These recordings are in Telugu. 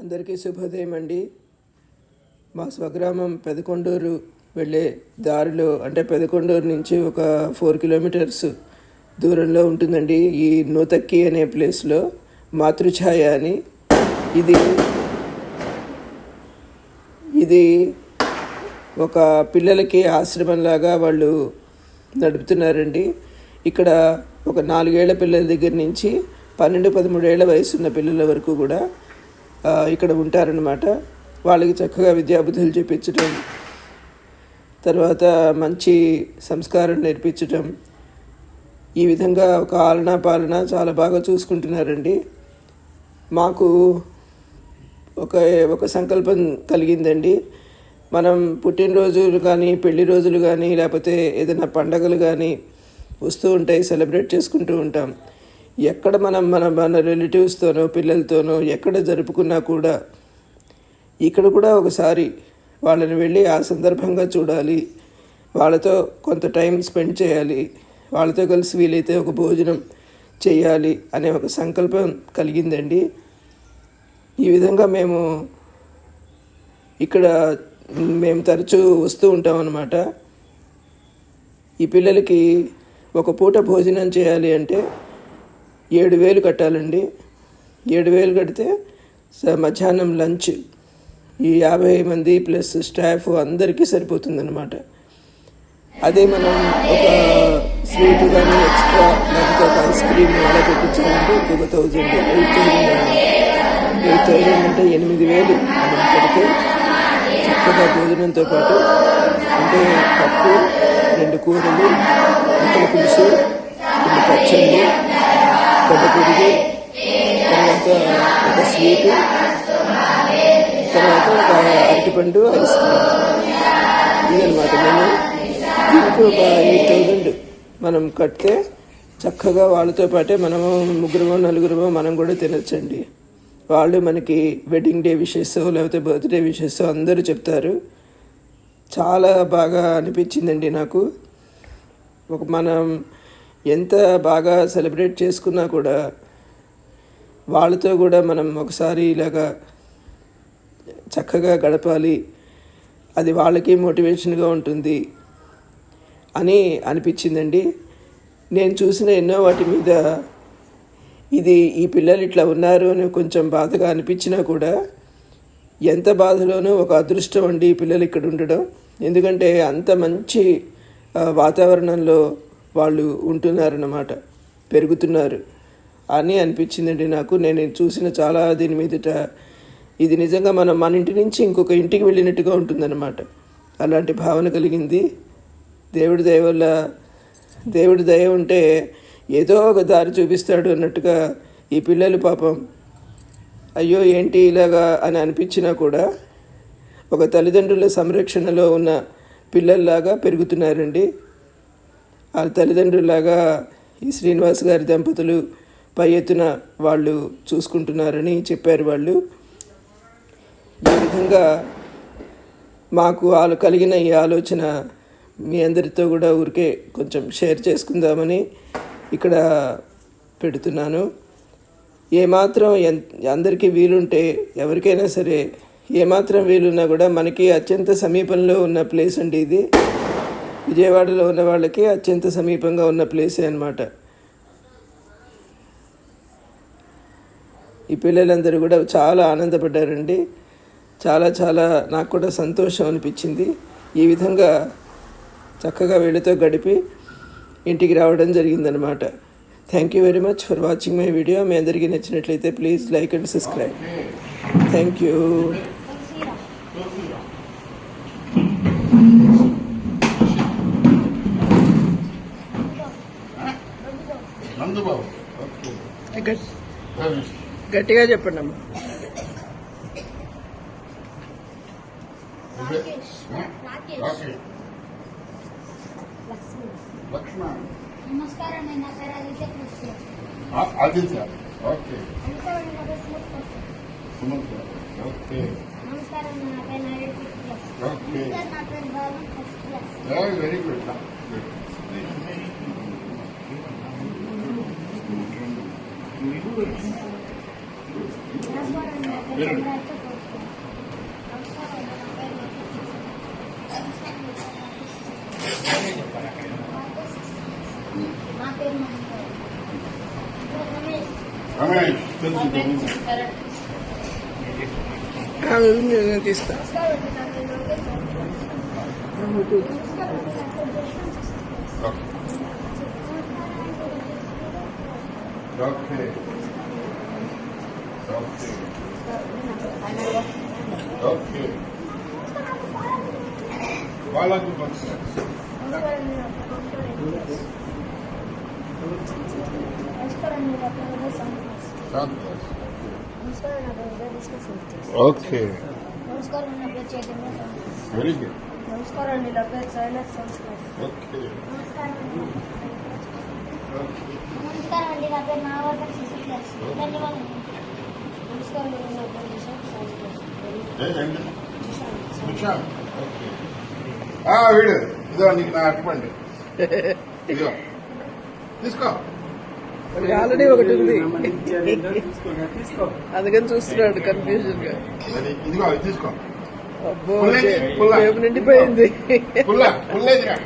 అందరికీ శుభోదయం అండి. మా స్వగ్రామం పెదకొండూరు వెళ్ళే దారిలో అంటే పెదకొండూరు నుంచి ఒక ఫోర్ కిలోమీటర్స్ దూరంలో ఉంటుందండి ఈ నూతక్కి అనే ప్లేస్లో మాతృఛాయ అని. ఇది ఇది ఒక పిల్లలకి ఆశ్రమంలాగా వాళ్ళు నడుపుతున్నారండి. ఇక్కడ ఒక నాలుగేళ్ళ పిల్లల దగ్గర నుంచి పన్నెండు పదమూడేళ్ళ వయసు ఉన్న పిల్లల వరకు కూడా ఇక్కడ ఉంటారనమాట వాళ్ళకి చక్కగా విద్యాబుద్ధులు చెప్పించడం తర్వాత మంచి సంస్కారం నేర్పించడం ఈ విధంగా ఒక ఆలనా పాలన చాలా బాగా చూసుకుంటున్నారండి. మాకు ఒక ఒక సంకల్పం కలిగిందండి. మనం పుట్టినరోజులు కానీ పెళ్ళి రోజులు కానీ లేకపోతే ఏదైనా పండగలు కానీ వస్తూ ఉంటాయి సెలబ్రేట్ చేసుకుంటూ ఉంటాం. ఎక్కడ మనం మన మన రిలేటివ్స్తోనో పిల్లలతోనో ఎక్కడ జరుపుకున్నా కూడా ఇక్కడ కూడా ఒకసారి వాళ్ళని వెళ్ళి ఆ సందర్భంగా చూడాలి. వాళ్ళతో కొంత టైం స్పెండ్ చేయాలి. వాళ్ళతో కలిసి వీలైతే ఒక భోజనం చేయాలి అనే ఒక సంకల్పం కలిగిందండి. ఈ విధంగా మేము ఇక్కడ మేము తరచూ వస్తూ ఉంటాం అన్నమాట. ఈ పిల్లలకి ఒక పూట భోజనం చేయాలి అంటే ఏడు వేలు కట్టాలండి. ఏడు వేలు కడితే స- మధ్యాహ్నం లంచ్. ఈ యాభై మంది ప్లస్ స్టాఫ్ అందరికీ సరిపోతుందన్నమాట. అదే మనం ఒక స్వీట్ కానీ ఎక్స్ట్రా లేకపోతే ఒక ఐస్ క్రీమ్ అలా పెట్టించాలంటే ఇంకొక thousand eight thousand eight thousand అంటే ఎనిమిది వేలు మనం పెడితే చక్కగా భోజనంతో పాటు అంటే పప్పు రెండు కూరలు ముక్కల పులుసు రెండు పచ్చళ్ళు పెద్ద తిరిగి తర్వాత ఒక స్వీట్ తర్వాత ఒక అరటిపండు ఐస్ క్రీమ్ ఇదనమాట మేము దీనికి ఒక ఎయిట్ థౌజండ్ మనం కడితే చక్కగా వాళ్ళతో పాటే మనము ముగ్గురమో నలుగురమో మనం కూడా తినొచ్చండి. వాళ్ళు మనకి వెడ్డింగ్ డే విషెస్ లేకపోతే బర్త్డే విషెస్ అందరూ చెప్తారు. చాలా బాగా అనిపించిందండి నాకు. ఒక మనం ఎంత బాగా సెలబ్రేట్ చేసుకున్నా కూడా వాళ్ళతో కూడా మనం ఒకసారి ఇలాగా చక్కగా గడపాలి. అది వాళ్ళకి మోటివేషన్గా ఉంటుంది అని అనిపించిందండి. నేను చూసిన ఎన్నో వాటి మీద ఇది ఈ పిల్లలు ఇట్లా ఉన్నారు అని కొంచెం బాధగా అనిపించినా కూడా ఎంత బాధలోనూ ఒక అదృష్టం అండి ఈ పిల్లలు ఇక్కడ ఉండడం. ఎందుకంటే అంత మంచి వాతావరణంలో వాళ్ళు ఉంటున్నారన్నమాట పెరుగుతున్నారు. అని అనిపించిందండి నాకు. నేను చూసిన చాలా దీని మీదట ఇది నిజంగా మనం మన ఇంటి నుంచి ఇంకొక ఇంటికి వెళ్ళినట్టుగా ఉంటుందన్నమాట. అలాంటి భావన కలిగింది. దేవుడి దయ వల్ల దేవుడి దయ ఉంటే ఏదో ఒక దారి చూపిస్తాడు అన్నట్టుగా ఈ పిల్లలు పాపం అయ్యో ఏంటి ఇలాగా అని అనిపించినా కూడా ఒక తల్లిదండ్రుల సంరక్షణలో ఉన్న పిల్లల్లాగా పెరుగుతున్నారండి. వాళ్ళ తల్లిదండ్రులాగా ఈ శ్రీనివాస్ గారి దంపతులు పై ఎత్తున వాళ్ళు చూసుకుంటున్నారని చెప్పారు వాళ్ళు. ఈ విధంగా మాకు వాళ్ళు కలిగిన ఈ ఆలోచన మీ అందరితో కూడా ఊరికే కొంచెం షేర్ చేసుకుందామని ఇక్కడ పెడుతున్నాను. ఏమాత్రం అందరికీ వీలుంటే ఎవరికైనా సరే ఏమాత్రం వీలున్నా కూడా మనకి అత్యంత సమీపంలో ఉన్న ప్లేస్ అండి ఇది. విజయవాడలో ఉన్న వాళ్ళకి అత్యంత సమీపంగా ఉన్న ప్లేసే అనమాట ఈ పిల్లలందరూ కూడా చాలా ఆనందపడ్డారండి. చాలా చాలా నాకు కూడా సంతోషం అనిపించింది. ఈ విధంగా చక్కగా వీళ్ళతో గడిపి ఇంటికి రావడం జరిగిందనమాట thank you very much for watching my video మీ అందరికీ నచ్చినట్లయితే please like and subscribe thank you Nandubabu గట్టిగా చెప్పండి అమ్మా. లక్ష్మణ. నమస్కారం నేను నా పేరు Aditya okay. Sumit okay. Okay. బాబు very good. రమేష్ రమేష్ తెలుసు తెలుసు. ఆమె ఉంది, నేను తీస్తా Okay నమస్కారం నా పేరు చైతన్య సంతోష్. వెరీ గుడ్ నమస్కారం అండి. నా పేరు సైలత్ సంస్కార్ ఓకే నమస్కారం అండి నా పేరు నాగవర్ధన్ ధన్యవాదాలు నమస్కారం అండి నా పేరు వీడు. ఇదో నీకు నా అట్టుకోండి ఇదిగో. తీసుకో. ఆల్రెడీ ఒకటి ఉంది. అందుకని చూస్తున్నాడు కన్ఫ్యూజన్గా ఇదిగో ఇది తీసుకో. అబ్బో పుల్లే, పుల్ల. రేపు నిండిపోయింది పుల్ల పుల్లేదిగా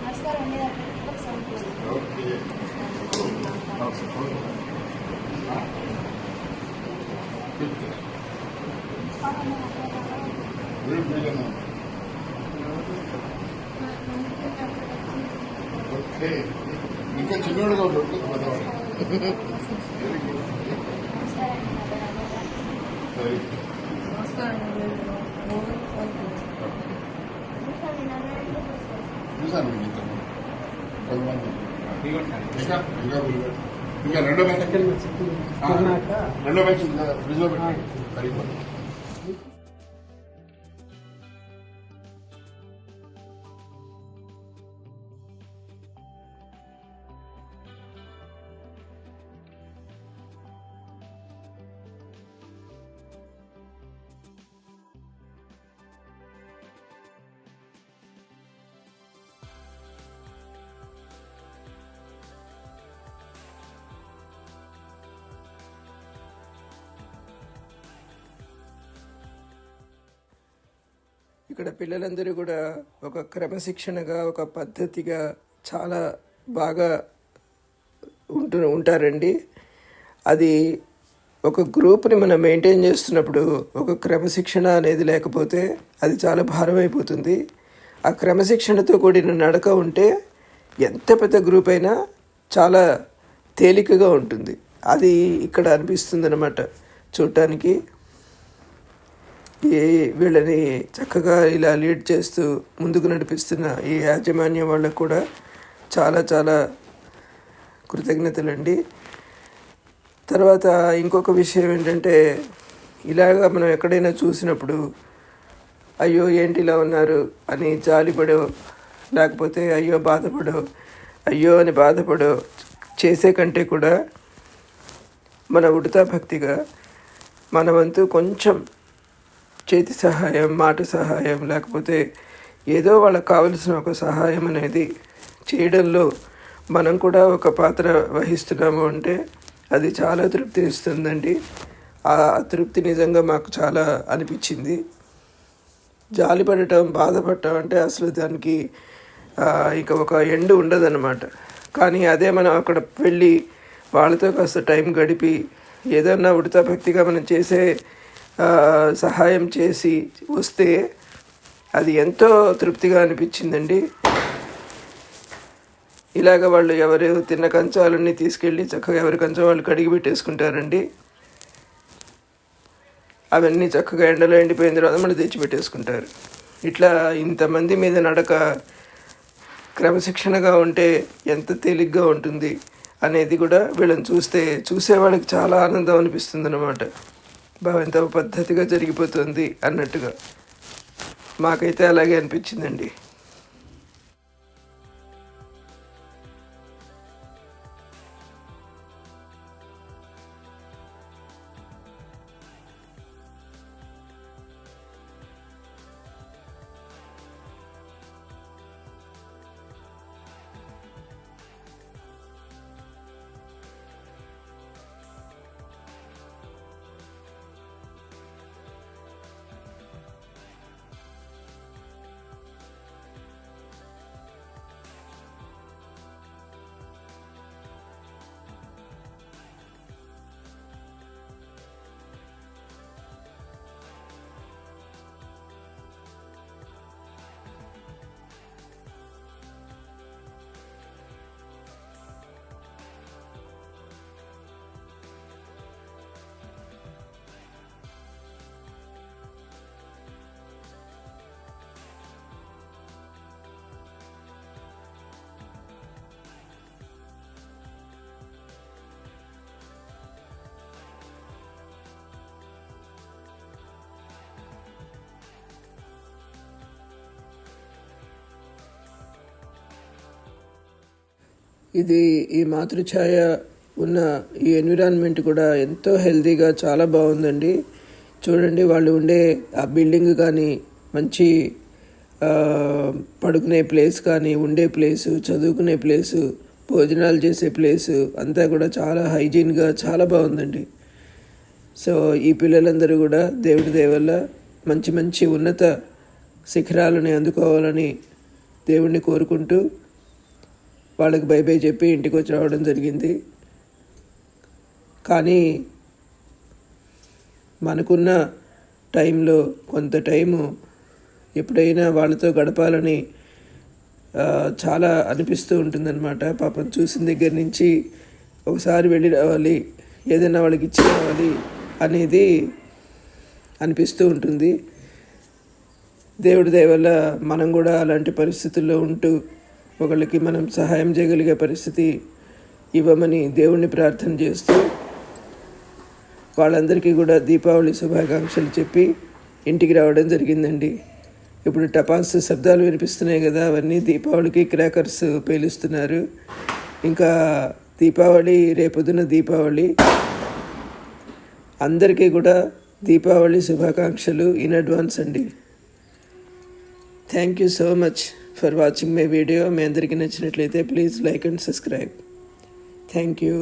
నమస్కారం అండి నా పేరు దీపక్ సంతోష్ ఓకే ఆ? తీసుకో. నమస్కారం అండి నా పేరు రాఘవ. వీడు వీళ్ళను. నా నమ్మకం నా పేరు లక్ష్మీ. ఓకే ఇంకా చిన్నోడుగా ఉంటుంది పెద్దవాడు వెరీ గుడ్ నమస్కారం అండి నా పేరు అమర్ వెరీ గుడ్ నమస్కారం అండి నా పేరు ప్రసాద్. చూసాను మీకు ఇంత కొంతమంది ఇంకా ఇంకా వీళ్ళు. ఇంకా రెండో బ్యాచ్ రెండో బ్యాచ్ ఫ్రిడ్జ్లో సరిపోతుంది. ఇక్కడ పిల్లలందరూ కూడా ఒక క్రమశిక్షణగా ఒక పద్ధతిగా చాలా బాగా ఉంటు ఉంటారండి. అది ఒక గ్రూప్ని మనం మెయింటైన్ చేస్తున్నప్పుడు ఒక క్రమశిక్షణ అనేది లేకపోతే అది చాలా భారం అయిపోతుంది. ఆ క్రమశిక్షణతో కూడిన నడక ఉంటే ఎంత పెద్ద గ్రూప్ అయినా చాలా తేలికగా ఉంటుంది. అది ఇక్కడ అనిపిస్తుంది అనమాట చూడటానికి ఈ వీళ్ళని చక్కగా ఇలా లీడ్ చేస్తూ ముందుకు నడిపిస్తున్న ఈ యాజమాన్యం వాళ్ళకు కూడా చాలా చాలా కృతజ్ఞతలండి. తర్వాత ఇంకొక విషయం ఏంటంటే ఇలాగా మనం ఎక్కడైనా చూసినప్పుడు అయ్యో ఏంటి ఇలా ఉన్నారు అని జాలిపడో లేకపోతే అయ్యో బాధపడో అయ్యో అని బాధపడో చేసే కంటే కూడా మన ఉడతా భక్తిగా మన వంతు కొంచెం చేతి సహాయం మాట సహాయం లేకపోతే ఏదో వాళ్ళకి కావలసిన ఒక సహాయం అనేది చేయడంలో మనం కూడా ఒక పాత్ర వహిస్తున్నాము అంటే అది చాలా తృప్తినిస్తుందండి ఆ తృప్తి నిజంగా మాకు చాలా అనిపించింది. జాలిపడటం బాధపడటం అంటే అసలు దానికి ఇక ఒక ఎండ్ ఉండదన్నమాట. కానీ అదే మనం అక్కడ వెళ్ళి వాళ్ళతో కాస్త టైం గడిపి ఏదన్నా ఉడతా భక్తిగా మనం చేసే సహాయం చేసి వస్తే అది ఎంతో తృప్తిగా అనిపించిందండి. ఇలాగ వాళ్ళు ఎవరు తిన్న కంచాలన్నీ తీసుకెళ్ళి చక్కగా ఎవరి కంచం వాళ్ళు కడిగి పెట్టేసుకుంటారండి. అవన్నీ చక్కగా ఎండలో ఎండిపోయిన తర్వాత మళ్ళీ తెచ్చి పెట్టేసుకుంటారు. ఇట్లా ఇంతమంది మీద నడక క్రమశిక్షణగా ఉంటే ఎంత తేలిగ్గా ఉంటుంది అనేది కూడా వీళ్ళని చూస్తే చూసే వాళ్ళకి చాలా ఆనందం అనిపిస్తుంది అనమాట ఎంత పద్ధతిగా జరిగిపోతుంది అన్నట్టుగా. మాకైతే అలాగే అనిపించిందండి. ఇది ఈ మాతృఛాయ ఉన్న ఈ ఎన్విరాన్మెంట్ కూడా ఎంతో హెల్తీగా చాలా బాగుందండి. చూడండి వాళ్ళు ఉండే ఆ బిల్డింగ్ కానీ మంచి పడుకునే ప్లేస్ కానీ ఉండే ప్లేసు చదువుకునే ప్లేసు భోజనాలు చేసే ప్లేసు అంతా కూడా చాలా హైజీన్గా చాలా బాగుందండి. సో ఈ పిల్లలందరూ కూడా దేవుడి దేవల్ల మంచి మంచి ఉన్నత శిఖరాలని అందుకోవాలని దేవుణ్ణి కోరుకుంటూ వాళ్ళకి బై బై చెప్పి ఇంటికి వచ్చి రావడం జరిగింది. కానీ మనకున్న టైంలో కొంత టైము ఎప్పుడైనా వాళ్ళతో గడపాలని చాలా అనిపిస్తూ ఉంటుందన్నమాట. పాపం చూసిన దగ్గర నుంచి ఒకసారి వెళ్ళి రావాలి ఏదైనా వాళ్ళకి ఇచ్చి రావాలి అనేది అనిపిస్తూ ఉంటుంది. దేవుడి దయ వల్ల మనం కూడా అలాంటి పరిస్థితుల్లో ఉంటూ ఒకళ్ళకి మనం సహాయం చేయగలిగే పరిస్థితి ఇవ్వమని దేవుణ్ణి ప్రార్థన చేస్తూ వాళ్ళందరికీ కూడా దీపావళి శుభాకాంక్షలు చెప్పి ఇంటికి రావడం జరిగిందండి. ఇప్పుడు టపాస్ శబ్దాలు వినిపిస్తున్నాయి కదా అవన్నీ దీపావళికి క్రాకర్స్ పేలుస్తున్నారు. ఇంకా దీపావళి రేపొద్దున దీపావళి. అందరికీ కూడా దీపావళి శుభాకాంక్షలు ఇన్ అడ్వాన్స్ అండి. Thank you so much. For watching my video మీ అందరికీ నచ్చినట్లయితే please like and subscribe thank you